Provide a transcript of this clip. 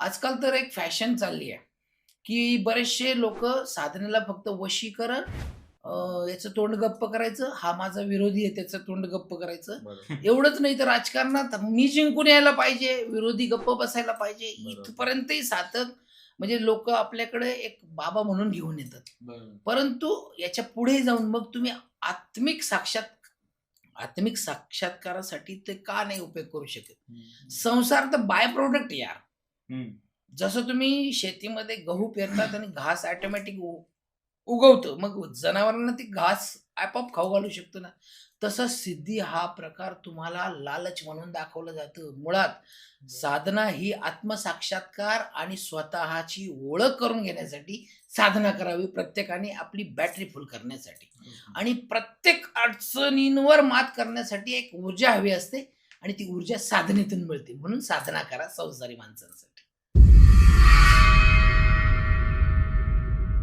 आजकाल तर एक फॅशन चालली आहे की बरेचसे लोक साधनेला फक्त वशीकरण अं, याचं तोंड गप्प करायचं हा माझा विरोधी आहे त्याचं तोंड गप्प करायचं. एवढंच नाही तर राजकारणात मी जिंकून यायला पाहिजे विरोधी गप्प बसायला पाहिजे बरोबर. इथपर्यंतही साधक म्हणजे लोक आपल्याकडे एक बाबा म्हणून घेऊन येतात. परंतु याच्यापुढे जाऊन मग तुम्ही आत्मिक साक्षात आत्मिक साक्षात्कारासाठी ते का नाही उपयोग करू शकत. संसार तर बाय प्रोडक्ट यार. हम्म. जसं तुम्ही शेतीमध्ये गहू पेरतात आणि घास ऑटोमॅटिक उगवतं मग जनावरांना ती घास आपोआप खाऊ घालू शकतो ना. तसं सिद्धी हा प्रकार तुम्हाला लालच म्हणून दाखवलं जातं. मुळात साधना ही आत्मसाक्षात्कार आणि स्वतःची ओळख करून घेण्यासाठी साधना करावी प्रत्येकाने आपली बॅटरी फुल करण्यासाठी. आणि प्रत्येक अडचणींवर मात करण्यासाठी एक ऊर्जा हवी असते आणि ती ऊर्जा साधनेतून मिळते. म्हणून साधना करा संसारी माणसांसाठी.